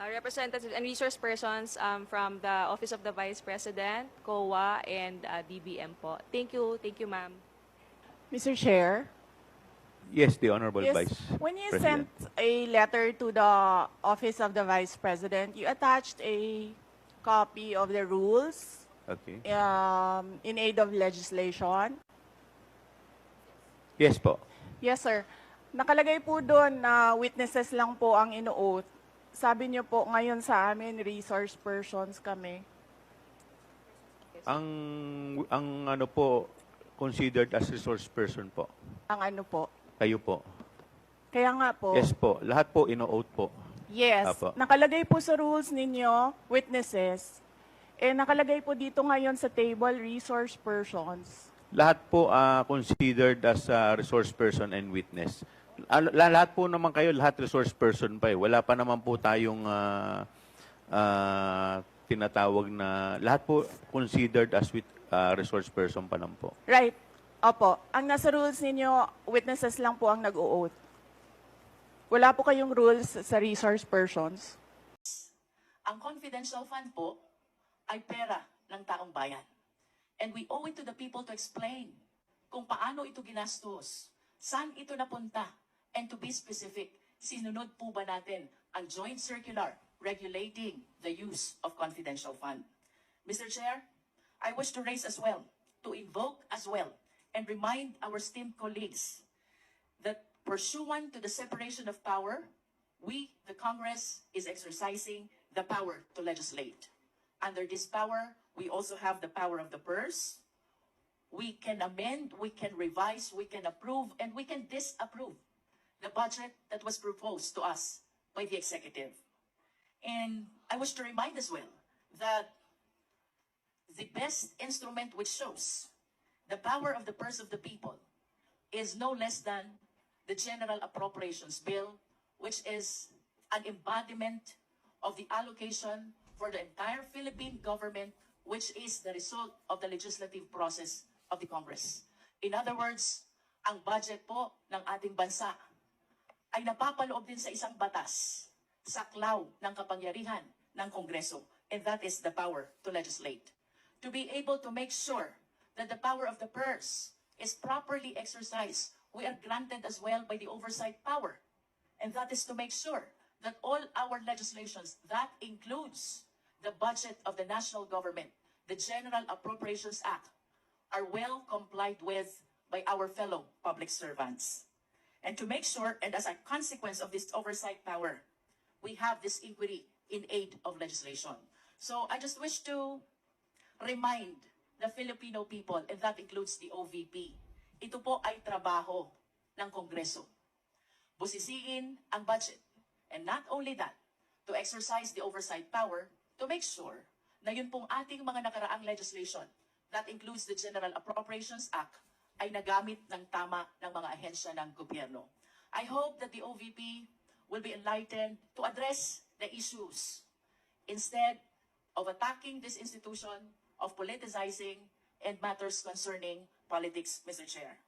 uh, representatives and resource persons um, from the Office of the Vice President, COA, and uh, DBM po. Thank you. Thank you, ma'am. Mr. Chair, Yes, the Honorable yes, Vice when you President. sent a letter to the Office of the Vice President, you attached a copy of the rules Okay. um, in aid of legislation. Yes po. Yes, sir. Nakalagay po doon na witnesses lang po ang ino-oath. Sabi niyo po ngayon sa amin, resource persons kami. Ang ang ano po considered as resource person po. Ang ano po. Kayo po. Kaya nga po. Yes po. Lahat po ino-oath po. Yes. Apo. Nakalagay po sa rules ninyo, witnesses. Eh, nakalagay po dito ngayon sa table, resource persons. Lahat po ah, considered as ah, resource person and witness. La- lahat po naman kayo, lahat resource person pa eh. Wala pa naman po tayong ah, ah, tinatawag na, lahat po considered as with, ah, resource person pa lang po. Right. Opo. Ang nasa rules ninyo, witnesses lang po ang nag-o-oath. Wala po kayong rules sa resource persons. Ang confidential fund po ay pera ng taong bayan. And we owe it to the people to explain kung paano ito ginastos, saan ito napunta, and to be specific, sinunod po ba natin ang joint circular regulating the use of confidential fund. Mr. Chair, I wish to raise as well, to invoke as well, and remind our esteemed colleagues that pursuant to the separation of power, we, the Congress, is exercising the power to legislate. Under this power, we also have the power of the purse. We can amend, we can revise, we can approve, and we can disapprove the budget that was proposed to us by the executive. And I wish to remind as well that the best instrument which shows the power of the purse of the people is no less than the General Appropriations Bill, which is an embodiment of the allocation for the entire Philippine government, which is the result of the legislative process of the Congress. In other words, ang budget po ng ating bansa ay napapaloob din sa isang batas, saklaw ng kapangyarihan ng Kongreso, and that is the power to legislate. To be able to make sure that the power of the purse is properly exercised, we are granted as well by the oversight power. And that is to make sure that all our legislations, that includes the budget of the national government, the General Appropriations Act, are well complied with by our fellow public servants. And to make sure, and as a consequence of this oversight power, we have this inquiry in aid of legislation. So I just wish to remind the Filipino people, and that includes the OVP, ito po ay trabaho ng Kongreso. Busisiin ang budget. And not only that, to exercise the oversight power to make sure na yun pong ating mga nakaraang legislation, that includes the General Appropriations Act, ay nagamit ng tama ng mga ahensya ng gobyerno. I hope that the OVP will be enlightened to address the issues instead of attacking this institution, of politicizing, and matters concerning politics, Mr. Chair.